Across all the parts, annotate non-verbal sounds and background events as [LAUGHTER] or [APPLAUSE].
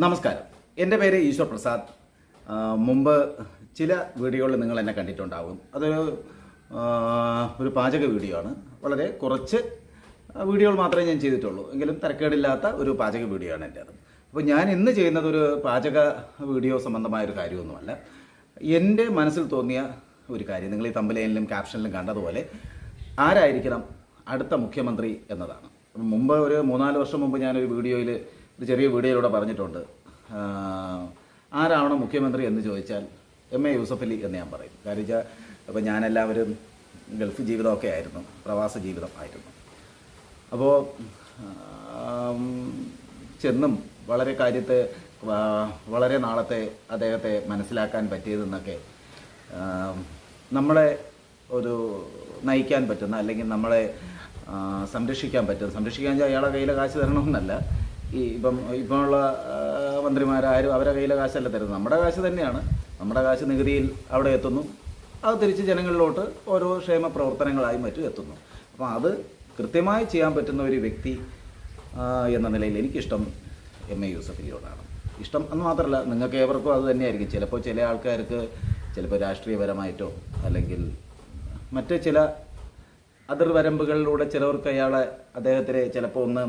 നമസ്കാരം. എന്റെ പേര് ഈശ്വർ പ്രസാദ്. മുമ്പ് ചില വീഡിയോകളിൽ നിങ്ങൾ എന്നെ കണ്ടിട്ടുണ്ടാകും അതൊരു ഒരു പാചക വീഡിയോ ആണ്. വളരെ കുറച്ച് വീഡിയോകൾ മാത്രമേ ഞാൻ ചെയ്തിട്ടുള്ളൂ. എങ്കിലും തിരക്കേടില്ലാത്ത ഒരു പാചക വീഡിയോ ആണ് എന്റെ അത്. അപ്പോൾ ഞാൻ ഇന്ന് ചെയ്യുന്നത് ഒരു പാചക വീഡിയോ സംബന്ധമായ ഒരു കാര്യമൊന്നുമല്ല. എന്റെ മനസ്സിൽ തോന്നിയ ഒരു കാര്യം നിങ്ങൾ ഈ തമ്പലയിലും ക്യാപ്ഷനിലും കണ്ടതുപോലെ ആരായിരിക്കണം അടുത്ത മുഖ്യമന്ത്രി എന്നതാണ്. മുമ്പ് ഒരു മൂന്നാൽ വർഷം മുമ്പ് ഞാനൊരു വീഡിയോയിൽ ഒരു ചെറിയ വീഡിയോയിലൂടെ പറഞ്ഞിട്ടുണ്ട്. ആരാവണം മുഖ്യമന്ത്രി എന്ന് ചോദിച്ചാൽ എം എ യൂസഫ് അലി എന്ന് ഞാൻ പറയും. കാര്യം വെച്ചാൽ അപ്പോൾ ഞാനെല്ലാവരും ഗൾഫ് ജീവിതമൊക്കെ ആയിരുന്നു പ്രവാസ ജീവിതം ആയിരുന്നു. അപ്പോൾ ചെന്നും വളരെ കാര്യത്തെ വളരെ നാളത്തെ അദ്ദേഹത്തെ മനസ്സിലാക്കാൻ പറ്റിയതെന്നൊക്കെ നമ്മളെ ഒരു നയിക്കാൻ പറ്റുന്ന അല്ലെങ്കിൽ നമ്മളെ സംരക്ഷിക്കാൻ പറ്റുന്ന സംരക്ഷിക്കാൻ അയാളെ കയ്യിലെ കാശ് തരണമെന്നല്ല ഈ ഇപ്പം ഇപ്പോഴുള്ള മന്ത്രിമാരാരും അവരുടെ കയ്യിലെ കാശല്ല തരുന്നത്. നമ്മുടെ കാശ് തന്നെയാണ്. നമ്മുടെ കാശ് നികുതിയിൽ അവിടെ എത്തുന്നു. അത് തിരിച്ച് ജനങ്ങളിലോട്ട് ഓരോ ക്ഷേമ പ്രവർത്തനങ്ങളായി മറ്റും എത്തുന്നു. അപ്പം അത് കൃത്യമായി ചെയ്യാൻ പറ്റുന്ന ഒരു വ്യക്തി എന്ന നിലയിൽ എനിക്കിഷ്ടം എം. എ. യൂസഫ് അലിയോടാണ് ഇഷ്ടം എന്ന് മാത്രമല്ല നിങ്ങൾക്ക് ഏവർക്കും അത് തന്നെയായിരിക്കും. ചിലപ്പോൾ ചില ആൾക്കാർക്ക് ചിലപ്പോൾ രാഷ്ട്രീയപരമായിട്ടോ അല്ലെങ്കിൽ മറ്റ് ചില അതിർവരമ്പുകളിലൂടെ ചിലവർക്ക് അയാളെ അദ്ദേഹത്തിന് ചിലപ്പോൾ ഒന്ന്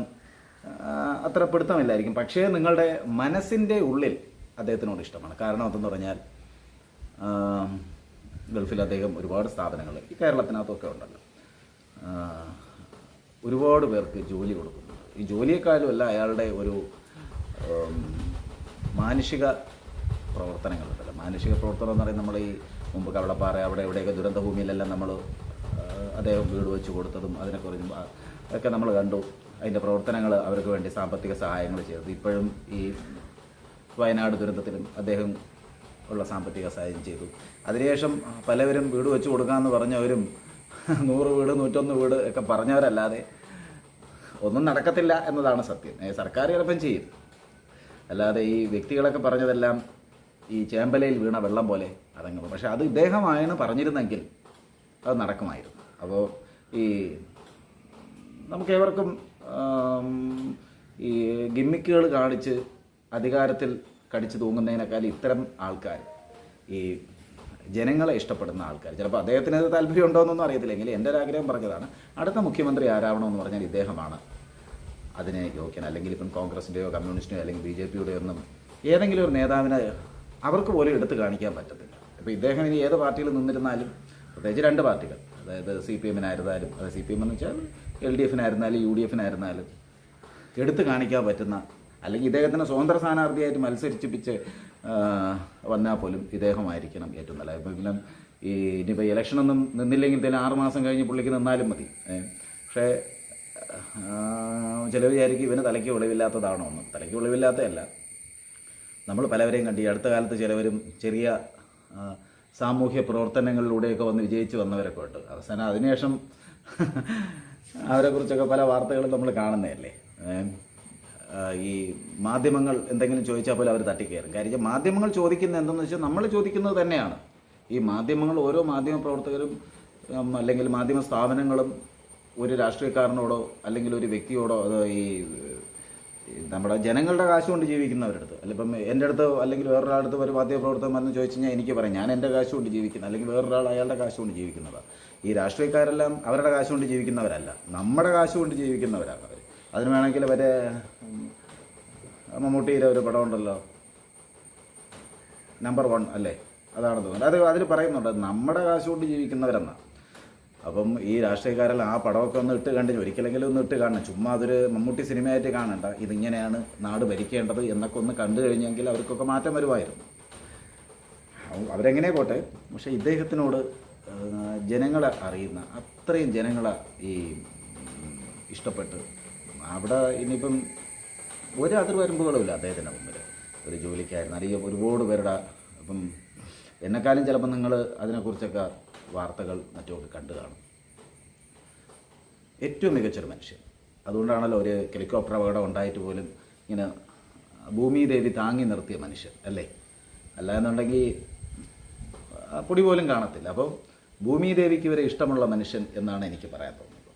അത്ര പിടുത്തമില്ലായിരിക്കും. പക്ഷേ നിങ്ങളുടെ മനസ്സിന്റെ ഉള്ളിൽ അദ്ദേഹത്തിനോട് ഇഷ്ടമാണ്. കാരണം എന്തെന്ന് പറഞ്ഞാൽ ഗൾഫിൽ അദ്ദേഹം ഒരുപാട് സ്ഥാപനങ്ങൾ ഈ കേരളത്തിനകത്തൊക്കെ ഉണ്ടല്ലോ. ഒരുപാട് പേർക്ക് ജോലി കൊടുക്കുന്നു ഈ ജോലിയെക്കാളും അല്ല അയാളുടെ ഒരു മാനുഷിക പ്രവർത്തനങ്ങളുണ്ടല്ലോ. മാനുഷിക പ്രവർത്തനം എന്ന് പറയുന്നത് നമ്മൾ ഈ മുമ്പ് കവളപ്പാറ അവിടെ എവിടെയൊക്കെ ദുരന്ത ഭൂമിയിലെല്ലാം നമ്മൾ അദ്ദേഹം വീട് വെച്ച് കൊടുത്തതും അതിനെ ആ, അതൊക്കെ നമ്മൾ കണ്ടു. അതിന്റെ പ്രവർത്തനങ്ങൾ അവർക്ക് വേണ്ടി സാമ്പത്തിക സഹായങ്ങൾ ചെയ്തത് ഇപ്പോഴും ഈ വയനാട് ദുരന്തത്തിലും അദ്ദേഹം ഉള്ള സാമ്പത്തിക സഹായം ചെയ്തു. അതിനുശേഷം പലവരും വീട് വെച്ച് കൊടുക്കാമെന്ന് പറഞ്ഞവരും [LAUGHS] നൂറ് വീട് നൂറ്റൊന്ന് വീട് ഒക്കെ പറഞ്ഞവരല്ലാതെ ഒന്നും നടക്കത്തില്ല എന്നതാണ് സത്യം. സർക്കാർ ചിലപ്പം ചെയ്യും. അല്ലാതെ ഈ വ്യക്തികളൊക്കെ പറഞ്ഞതെല്ലാം ഈ ചേമ്പലയിൽ വീണ വെള്ളം പോലെ അതങ്ങ്. പക്ഷെ അത് ഇദ്ദേഹമായാണ് പറഞ്ഞിരുന്നെങ്കിൽ അത് നടക്കുമായിരുന്നു. അപ്പോൾ ഈ നമുക്ക് ഏവർക്കും ഈ ഗിമ്മിക്കുകൾ കാണിച്ച് അധികാരത്തിൽ കടിച്ചു തൂങ്ങുന്നതിനേക്കാൾ ഇത്തരം ആൾക്കാർ ഈ ജനങ്ങളെ ഇഷ്ടപ്പെടുന്ന ആൾക്കാർ ചിലപ്പോൾ അദ്ദേഹത്തിന് താല്പര്യം ഉണ്ടോയെന്നൊന്നും അറിയത്തില്ലെങ്കിൽ എന്റെ ഒരു ആഗ്രഹം പറഞ്ഞതാണ് അടുത്ത മുഖ്യമന്ത്രി ആരാവണമെന്ന് പറഞ്ഞാൽ ഇദ്ദേഹമാണ്. അതിനെ യോഗ്യൻ അല്ലെങ്കിൽ ഇപ്പം കോൺഗ്രസിന്റെയോ കമ്മ്യൂണിസ്റ്റിന്റെയോ അല്ലെങ്കിൽ ബി ജെ പിയുടെയോ ഒന്നും ഏതെങ്കിലും ഒരു നേതാവിനെ അവർക്ക് പോലും എടുത്തു കാണിക്കാൻ പറ്റത്തില്ല. അപ്പോൾ ഇദ്ദേഹം ഇനി ഏത് പാർട്ടിയിൽ നിന്നിരുന്നാലും പ്രത്യേകിച്ച് രണ്ട് പാർട്ടികൾ അതായത് സി പി എമ്മിനായിരുന്നാലും അത് സി പി എം എന്ന് വെച്ചാൽ എൽ ഡി എഫിനായിരുന്നാലും യു ഡി എഫിനായിരുന്നാലും എടുത്തു കാണിക്കാൻ പറ്റുന്ന അല്ലെങ്കിൽ ഇദ്ദേഹത്തിന് സ്വതന്ത്ര സ്ഥാനാർത്ഥിയായിട്ട് മത്സരിച്ചിപ്പിച്ച് വന്നാൽ പോലും ഇദ്ദേഹമായിരിക്കണം ഏറ്റവും നല്ല പിന്നെ ഈ ഇനിയിപ്പോൾ ഇലക്ഷനൊന്നും നിന്നില്ലെങ്കിൽ തന്നെ ആറ് മാസം കഴിഞ്ഞ് പുള്ളിക്ക് നിന്നാലും മതി. പക്ഷേ ചില വിചാരിക്കും ഇവന് തലയ്ക്ക് ഒളിവില്ലാത്തതാണോ ഒന്നും തലയ്ക്ക് ഒളിവില്ലാത്തതല്ല. നമ്മൾ പലവരെയും കണ്ടു അടുത്ത കാലത്ത് ചിലവരും ചെറിയ സാമൂഹ്യ പ്രവർത്തനങ്ങളിലൂടെയൊക്കെ വന്ന് വിജയിച്ചു വന്നവരൊക്കെ ഉണ്ട് അവസാനം അതിനുശേഷം അവരെക്കുറിച്ചൊക്കെ പല വാർത്തകളും നമ്മൾ കാണുന്നതല്ലേ? ഈ മാധ്യമങ്ങൾ എന്തെങ്കിലും ചോദിച്ചാൽ പോലും അവർ തട്ടിക്കയറും. കാര്യം മാധ്യമങ്ങൾ ചോദിക്കുന്നത് എന്തെന്ന് വെച്ചാൽ നമ്മൾ ചോദിക്കുന്നത് തന്നെയാണ്. ഈ മാധ്യമങ്ങൾ ഓരോ മാധ്യമ പ്രവർത്തകരും അല്ലെങ്കിൽ മാധ്യമ സ്ഥാപനങ്ങളും ഒരു രാഷ്ട്രീയക്കാരനോടോ അല്ലെങ്കിൽ ഒരു വ്യക്തിയോടോ അതോ ഈ ഈ നമ്മുടെ ജനങ്ങളുടെ കാശ് കൊണ്ട് ജീവിക്കുന്നവരടുത്ത്. അല്ല ഇപ്പം എന്റെ അടുത്ത് അല്ലെങ്കിൽ വേറൊരാളടുത്ത് ഒരു മാധ്യമപ്രവർത്തകൻ വന്ന് ചോദിച്ചു കഴിഞ്ഞാൽ എനിക്ക് പറയാം ഞാൻ എന്റെ കാശ് കൊണ്ട് ജീവിക്കുന്നത് അല്ലെങ്കിൽ വേറൊരാൾ അയാളുടെ കാശ് കൊണ്ട് ജീവിക്കുന്നതാണ് ഈ രാഷ്ട്രീയക്കാരെല്ലാം അവരുടെ കാശ് കൊണ്ട് ജീവിക്കുന്നവരല്ല. നമ്മുടെ കാശ് കൊണ്ട് ജീവിക്കുന്നവരാണ് അവർ അതിന് വേണമെങ്കിൽ മറ്റേ മമ്മൂട്ടിയിലെ ഒരു പടം ഉണ്ടല്ലോ. നമ്പർ വൺ അല്ലേ? അതാണ് തോന്നുന്നത്. അത് അതിൽ പറയുന്നുണ്ട് നമ്മുടെ കാശ് കൊണ്ട് ജീവിക്കുന്നവരെന്നാ. അപ്പം ഈ രാഷ്ട്രീയക്കാരിൽ ആ പടമൊക്കെ ഒന്ന് ഇട്ട് കണ്ട് ഒരിക്കലെങ്കിലും ഒന്ന് ഇട്ട് കാണണം. ചുമ്മാ അതൊരു മമ്മൂട്ടി സിനിമയായിട്ട് കാണണ്ട. ഇതിങ്ങനെയാണ് നാട് ഭരിക്കേണ്ടത് എന്നൊക്കെ ഒന്ന് കണ്ടു കഴിഞ്ഞെങ്കിൽ അവർക്കൊക്കെ മാറ്റം വരുമായിരുന്നു. അവ- അവരെങ്ങനെ പോട്ടെ? പക്ഷേ ഇദ്ദേഹത്തിനോട് ജനങ്ങളെ അറിയുന്ന അത്രയും ജനങ്ങളെ ഈ ഇഷ്ടപ്പെട്ട് അവിടെ ഇനിയിപ്പം ഒരു അതിർവരമ്പുകളുമില്ല അദ്ദേഹത്തിന്റെ മുമ്പിൽ ഒരു ജോലിക്കായിരുന്നു അല്ലെങ്കിൽ ഒരുപാട് പേരുടെ ഇപ്പം എന്നെക്കാളും ചിലപ്പോൾ നിങ്ങൾ അതിനെക്കുറിച്ചൊക്കെ വാർത്തകൾ മറ്റുമൊക്കെ കണ്ടു കാണും. ഏറ്റവും മികച്ചൊരു മനുഷ്യൻ. അതുകൊണ്ടാണല്ലോ ഒരു ഹെലികോപ്റ്റർ അപകടം ഉണ്ടായിട്ട് പോലും ഇങ്ങനെ ഭൂമി ദേവി താങ്ങി നിർത്തിയ മനുഷ്യൻ അല്ലേ? അല്ല എന്നുണ്ടെങ്കിൽ പൊടി പോലും കാണത്തില്ല. അപ്പോൾ ഭൂമി ദേവിക്ക് വരെ ഇഷ്ടമുള്ള മനുഷ്യൻ എന്നാണ് എനിക്ക് പറയാൻ തോന്നുന്നത്.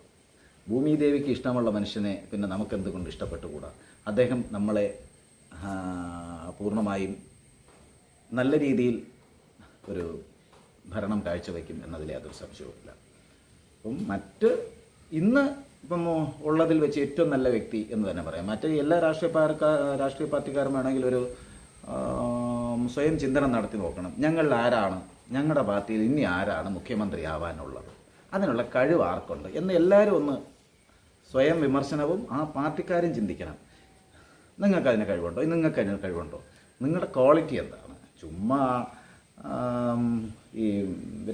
ഭൂമി ദേവിക്ക് ഇഷ്ടമുള്ള മനുഷ്യനെ പിന്നെ നമുക്ക് എന്തുകൊണ്ട് ഇഷ്ടപ്പെട്ടുകൂടാ? അദ്ദേഹം നമ്മളെ പൂർണമായും നല്ല രീതിയിൽ ഒരു ഭരണം കാഴ്ചവെക്കും എന്നതിൽ യാതൊരു സംശയവുമില്ല. അപ്പം മറ്റ് ഇന്ന് ഇപ്പം ഉള്ളതിൽ വെച്ച് ഏറ്റവും നല്ല വ്യക്തി എന്ന് തന്നെ പറയാം. മറ്റ് എല്ലാ രാഷ്ട്രീയ പാർക്കാ രാഷ്ട്രീയ പാർട്ടിക്കാരും വേണമെങ്കിൽ ഒരു സ്വയം ചിന്തനം നടത്തി നോക്കണം. ഞങ്ങളിൽ ആരാണ്? ഞങ്ങളുടെ പാർട്ടിയിൽ ഇനി ആരാണ് മുഖ്യമന്ത്രി ആവാനുള്ളത്? അതിനുള്ള കഴിവ് ആർക്കുണ്ട്? എന്ന് എല്ലാവരും ഒന്ന് സ്വയം വിമർശനവും ആ പാർട്ടിക്കാരും ചിന്തിക്കണം. നിങ്ങൾക്ക് അതിന് കഴിവുണ്ടോ? നിങ്ങൾക്ക് അതിന് കഴിവുണ്ടോ? നിങ്ങളുടെ ക്വാളിറ്റി എന്താണ്? ചുമ്മാ ഈ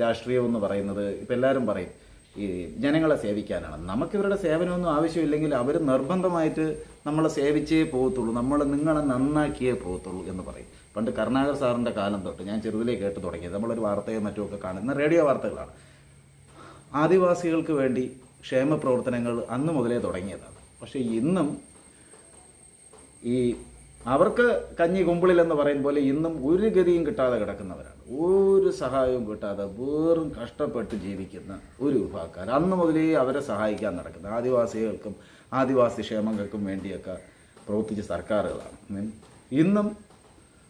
രാഷ്ട്രീയം എന്ന് പറയുന്നത് ഇപ്പം എല്ലാവരും പറയും ഈ ജനങ്ങളെ സേവിക്കാനാണ്. നമുക്കിവരുടെ സേവനമൊന്നും ആവശ്യമില്ലെങ്കിൽ അവർ നിർബന്ധമായിട്ട് നമ്മളെ സേവിച്ചേ പോകത്തുള്ളൂ നമ്മൾ നിങ്ങളെ നന്നാക്കിയേ പോകത്തുള്ളൂ എന്ന് പറയും. പണ്ട് കരുണാകർ സാറിന്റെ കാലം തൊട്ട് ഞാൻ ചെറുതിലേ കേട്ട് തുടങ്ങിയത്. നമ്മളൊരു വാർത്തയോ മറ്റുമൊക്കെ കാണുന്ന റേഡിയോ വാർത്തകളാണ്. ആദിവാസികൾക്ക് വേണ്ടി ക്ഷേമ പ്രവർത്തനങ്ങൾ അന്ന് മുതലേ തുടങ്ങിയതാണ്. പക്ഷേ ഇന്നും ഈ അവർക്ക് കഞ്ഞി കുമ്പിളിൽ എന്ന് പറയും പോലെ ഇന്നും ഒരു ഗതിയും കിട്ടാതെ കിടക്കുന്നവരാണ്. ഒരു സഹായവും കിട്ടാതെ വെറും കഷ്ടപ്പെട്ട് ജീവിക്കുന്ന ഒരു വിഭാഗക്കാർ അന്ന് മുതലേ അവരെ സഹായിക്കാൻ നടക്കുന്നത് ആദിവാസികൾക്കും ആദിവാസി ക്ഷേമങ്ങൾക്കും വേണ്ടിയൊക്കെ പ്രവർത്തിച്ച സർക്കാരുകളാണ്. ഇന്നും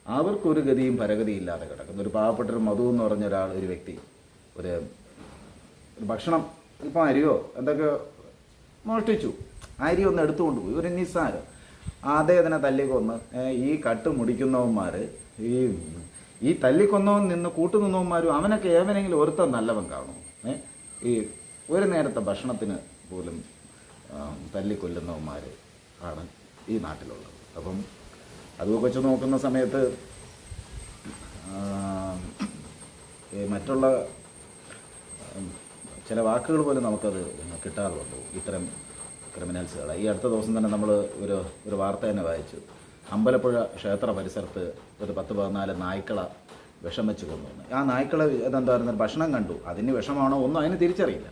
അവർക്കൊരു ഗതിയും പരഗതിയും ഇല്ലാതെ കിടക്കുന്നു. ഒരു പാവപ്പെട്ട ഒരു മധു എന്ന് പറഞ്ഞ ഒരാൾ ഒരു വ്യക്തി ഒരു ഒരു ഭക്ഷണം ഇപ്പം അരിയോ എന്തൊക്കെ മോഷ്ടിച്ചു. അരി ഒന്ന് എടുത്തുകൊണ്ട് പോയി. ഒരു നിസ്സാരം. അദ്ദേഹത്തിനെ തല്ലിക്കൊന്ന്. ഈ കട്ട് മുടിക്കുന്നവന്മാർ ഈ ഈ തല്ലിക്കൊന്നവൻ നിന്ന് കൂട്ടുനിന്നവന്മാരും അവനൊക്കെ ഏവനെങ്കിലും ഒരുത്ത നല്ലവൻ കാണും. ഈ ഒരു നേരത്തെ ഭക്ഷണത്തിന് പോലും തല്ലിക്കൊല്ലുന്നവന്മാർ ആണ് ഈ നാട്ടിലുള്ളത്. അപ്പം അത് വെച്ച് നോക്കുന്ന സമയത്ത് മറ്റുള്ള ചില വാക്കുകൾ പോലും നമുക്കത് കിട്ടാറുള്ളൂ ഇത്തരം ക്രിമിനൽസുകൾ ഈ അടുത്ത ദിവസം തന്നെ നമ്മൾ ഒരു ഒരു വാർത്ത തന്നെ വായിച്ചു. അമ്പലപ്പുഴ ക്ഷേത്ര പരിസരത്ത് ഒരു പത്ത് പതിനാല് നായ്ക്കളെ വിഷം വെച്ച് കൊണ്ടുവന്നു ആ നായ്ക്കളെ പറയുന്നത് ഭക്ഷണം കണ്ടു. അതിന് വിഷമാണോ ഒന്നും അതിന് തിരിച്ചറിയില്ല.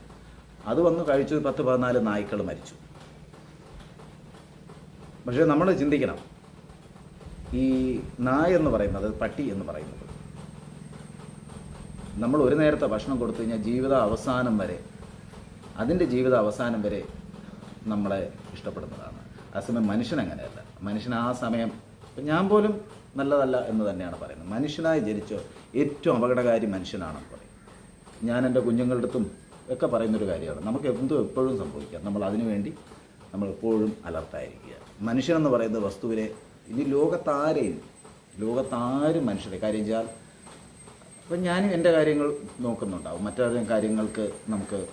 അത് വന്ന് കഴിച്ചു പത്ത് പതിനാല് നായ്ക്കൾ മരിച്ചു. പക്ഷേ നമ്മൾ ചിന്തിക്കണം. ഈ നായ എന്ന് പറയുന്നത് പട്ടി എന്ന് പറയുന്നത് നമ്മൾ ഒരു നേരത്തെ ഭക്ഷണം കൊടുത്തു കഴിഞ്ഞാൽ ജീവിത അവസാനം വരെ അതിന്റെ ജീവിത അവസാനം വരെ നമ്മളെ ഇഷ്ടപ്പെടുന്നതാണ്. അസമയം സമയം മനുഷ്യൻ അങ്ങനെയല്ല മനുഷ്യൻ ആ സമയം ഇപ്പം ഞാൻ പോലും നല്ലതല്ല എന്ന് തന്നെയാണ് പറയുന്നത്. മനുഷ്യനായി ജനിച്ച ഏറ്റവും അപകടകാരി മനുഷ്യനാണെന്ന് പറയും. ഞാൻ എന്റെ കുഞ്ഞുങ്ങളുടെ അടുത്തും ഒക്കെ പറയുന്നൊരു കാര്യമാണ്. നമുക്ക് എന്തും എപ്പോഴും സംഭവിക്കാം. നമ്മൾ അതിനു വേണ്ടി നമ്മൾ എപ്പോഴും അലർട്ടായിരിക്കുക. മനുഷ്യനെന്ന് പറയുന്ന വസ്തുവിനെ ഇനി ലോകത്താരെയും ലോകത്താരും മനുഷ്യരെ കാര്യം ചെയ്യാൻ അപ്പം ഞാനും എന്റെ കാര്യങ്ങൾ നോക്കുന്നുണ്ടാവും. മറ്റാരുടെയും കാര്യങ്ങൾക്ക് നമുക്ക്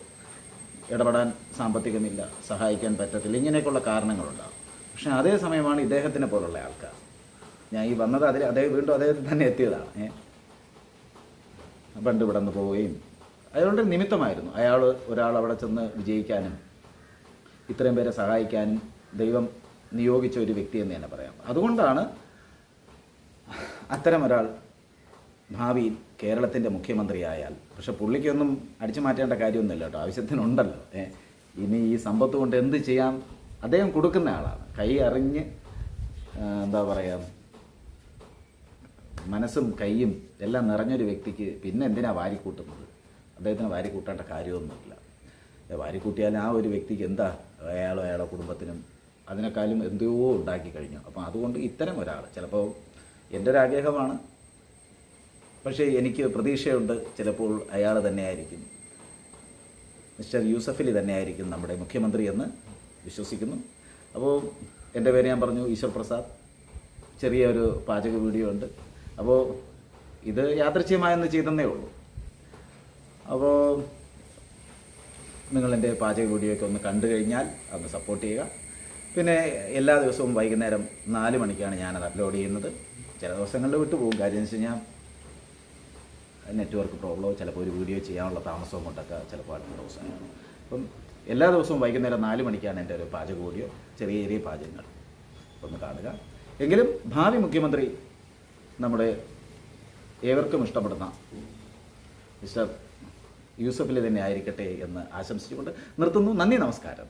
ഇടപെടാൻ സാമ്പത്തികമില്ല സഹായിക്കാൻ പറ്റത്തില്ല ഇങ്ങനെയൊക്കെയുള്ള കാരണങ്ങളുണ്ടാവും. പക്ഷേ അതേ സമയമാണ് ഇദ്ദേഹത്തിനെ പോലുള്ള ആൾക്കാർ. ഞാൻ ഈ വന്നത് അതിൽ അദ്ദേഹം വീണ്ടും അദ്ദേഹത്തിൽ തന്നെ എത്തിയതാണ്. പണ്ട് ഇവിടെ നിന്ന് പോവുകയും. അതുകൊണ്ട് നിമിത്തമായിരുന്നു അയാൾ ഒരാൾ അവിടെ ചെന്ന് വിജയിക്കാനും ഇത്രയും പേരെ സഹായിക്കാനും ദൈവം നിയോഗിച്ച ഒരു വ്യക്തി എന്ന് തന്നെ പറയാം. അതുകൊണ്ടാണ് അത്തരം ഒരാൾ ഭാവിയിൽ കേരളത്തിന്റെ മുഖ്യമന്ത്രിയായാൽ പക്ഷെ പുള്ളിക്കൊന്നും അടിച്ചു മാറ്റേണ്ട കാര്യമൊന്നുമില്ല കേട്ടോ. ആവശ്യത്തിനുണ്ടല്ലോ. ഇനി ഈ സമ്പത്ത് കൊണ്ട് എന്ത് ചെയ്യാം? അദ്ദേഹം കൊടുക്കുന്ന ആളാണ്. കൈ അറിഞ്ഞ് എന്താ പറയുക മനസ്സും കൈയും എല്ലാം നിറഞ്ഞൊരു വ്യക്തിക്ക് പിന്നെ എന്തിനാ വാരിക്കൂട്ടുന്നത് അദ്ദേഹത്തിന് വാരിക്കൂട്ടേണ്ട കാര്യമൊന്നുമില്ല. വാരിക്കൂട്ടിയാൽ ആ ഒരു വ്യക്തിക്ക് എന്താ? അയാളോ അയാളോ കുടുംബത്തിനും അതിനേക്കാളും എന്തോ ഉണ്ടാക്കി കഴിഞ്ഞു. അപ്പം അതുകൊണ്ട് ഇത്തരം ഒരാൾ ചിലപ്പോൾ എന്റെ ഒരു ആഗ്രഹമാണ് പക്ഷേ എനിക്ക് പ്രതീക്ഷയുണ്ട് ചിലപ്പോൾ അയാൾ തന്നെയായിരിക്കും. മിസ്റ്റർ യൂസഫലി തന്നെയായിരിക്കും നമ്മുടെ മുഖ്യമന്ത്രി എന്ന് വിശ്വസിക്കുന്നു. അപ്പോൾ എന്റെ പേര് ഞാൻ പറഞ്ഞു ഈശ്വർ പ്രസാദ്. ചെറിയൊരു പാചക വീഡിയോ ഉണ്ട്. അപ്പോൾ ഇത് യാദൃച്ഛ്യമായെന്ന് ചെയ്തെന്നേ ഉള്ളൂ. അപ്പോൾ നിങ്ങൾ എന്റെ പാചക വീഡിയോയൊക്കെ ഒന്ന് കണ്ടു കഴിഞ്ഞാൽ ഒന്ന് സപ്പോർട്ട് ചെയ്യുക. പിന്നെ എല്ലാ ദിവസവും വൈകുന്നേരം നാല് മണിക്കാണ് ഞാനത് അപ്ലോഡ് ചെയ്യുന്നത്. ചില ദിവസങ്ങളിൽ വിട്ടുപോകും കാര്യം വെച്ച് കഴിഞ്ഞാൽ നെറ്റ്വർക്ക് പ്രോബ്ലമോ ചിലപ്പോൾ ഒരു വീഡിയോ ചെയ്യാനുള്ള താമസവും കൊണ്ടൊക്കെ ചിലപ്പോൾ അടുത്ത ദിവസമാണ് അപ്പം എല്ലാ ദിവസവും വൈകുന്നേരം നാല് മണിക്കാണ് എന്റെ ഒരു പാചക വീഡിയോ ചെറിയ ചെറിയ പാചകങ്ങൾ. ഒന്ന് കാണുക. എങ്കിലും ഭാവി മുഖ്യമന്ത്രി നമ്മുടെ ഏവർക്കും ഇഷ്ടപ്പെടുന്ന മിസ്റ്റർ യൂസഫിൽ തന്നെ ആയിരിക്കട്ടെ എന്ന് ആശംസിച്ചുകൊണ്ട് നിർത്തുന്നു. നന്ദി നമസ്കാരം.